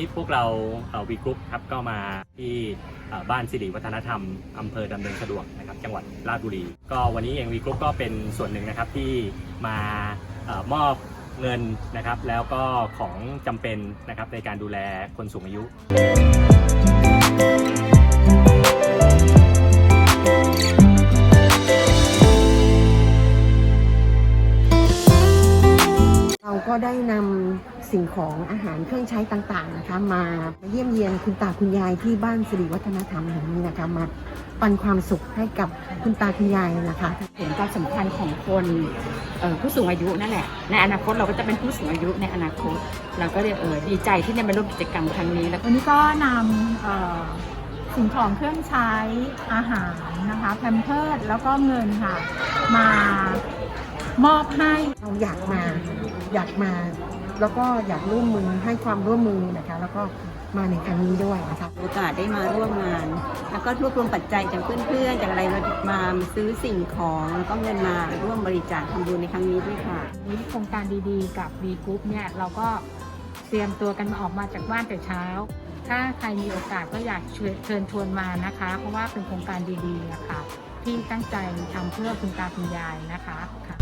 นี้พวกเราวีกรุ๊ปครับก็มาที่บ้านสิริวัฒนธรรมอำเภอดำเนินสะดวกนะครับจังหวัดราชบุรี ก็วันนี้เองวีกรุ๊ปก็เป็นส่วนหนึ่งนะครับที่มาอมอบเงินนะครับ แล้วก็ของจำเป็นนะครับในการดูแลคนสูงอายุ ก็ได้นำสิ่งของอาหารเครื่องใช้ต่างๆนะคะ มาเยี่ยมเยียนคุณตาคุณยายที่บ้านสิริวัฒนธรรมแห่งนี้นะคะมาปันความสุขให้กับคุณตาคุณยายนะคะเห็นความสำคัญของคนผู้สูงอายุนั่นแหละ ในอนาคตเราก็จะเป็นผู้สูงอายุในอนาคต เราก็เลยเออดีใจที่ได้มาร่วมกิจกรรมครั้งนี้ แล้ววันนี้ก็นำสิ่งของเครื่องใช้อาหารนะคะแพมเพิร์ดแล้วก็เงินค่ะ มามอบให้เราอยากมา อยากมา แล้วก็อยากร่วมมือให้ความร่วมมือนะคะ แล้วก็มาในครั้งนี้ด้วยนะคะโอกาสได้มาร่วมงาน แล้วก็รวบรวมปัจจัยจากเพื่อนๆจากอะไรมามาซื้อสิ่งของแล้วก็เงินมาร่วมบริจาคทำบุญในครั้งนี้ด้วยค่ะนี้โครงการดีๆ กับ B Group เนี่ยเราก็เตรียมตัวกันออกมาจากบ้านแต่เช้า ถ้าใครมีโอกาสก็อยากเชิญเชิญชวนมานะคะ เพราะว่าเป็นโครงการดีๆนะคะที่ตั้งใจทำเพื่อคุณตาคุณยายนะคะค่ะ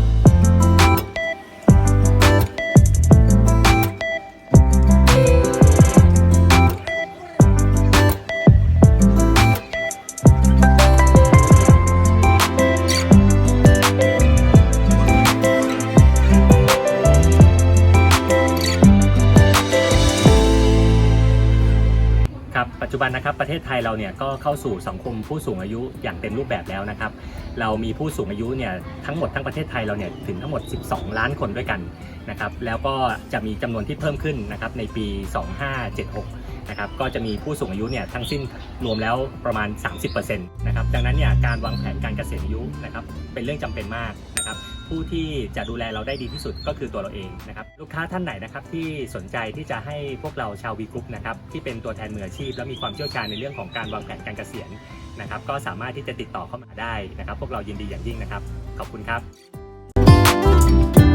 ปัจจุบันนะครับประเทศไทยเราเนี่ยก็เข้าสู่สังคมผู้สูงอายุอย่างเต็มรูปแบบแล้วนะครับ เรามีผู้สูงอายุเนี่ยทั้งหมดทั้งประเทศไทยเราเนี่ยถึงทั้งหมด 12 ล้านคนด้วยกันนะครับแล้วก็จะมีจำนวนที่เพิ่มขึ้นนะครับในปี 2576นะครับก็จะมีผู้สูงอายุเนี่ยทั้งสิ้นรวมแล้วประมาณ 30%นะครับดังนั้นเนี่ยการวางแผนการเกษียณอายุนะครับเป็นเรื่องจำเป็นมากนะครับ ผู้ที่จะดูแลเราได้ดีที่สุดก็คือตัวเราเองนะครับลูกค้าท่านไหนนะครับที่สนใจที่จะให้พวกเราชาววีกรุ๊ปนะครับที่เป็นตัวแทนมืออาชีพ และมีความเชี่ยวชาญในเรื่องของการวางแผนการเกษียณนะครับก็สามารถที่จะติดต่อเข้ามาได้นะครับ พวกเรายินดีอย่างยิ่งนะครับ ขอบคุณครับ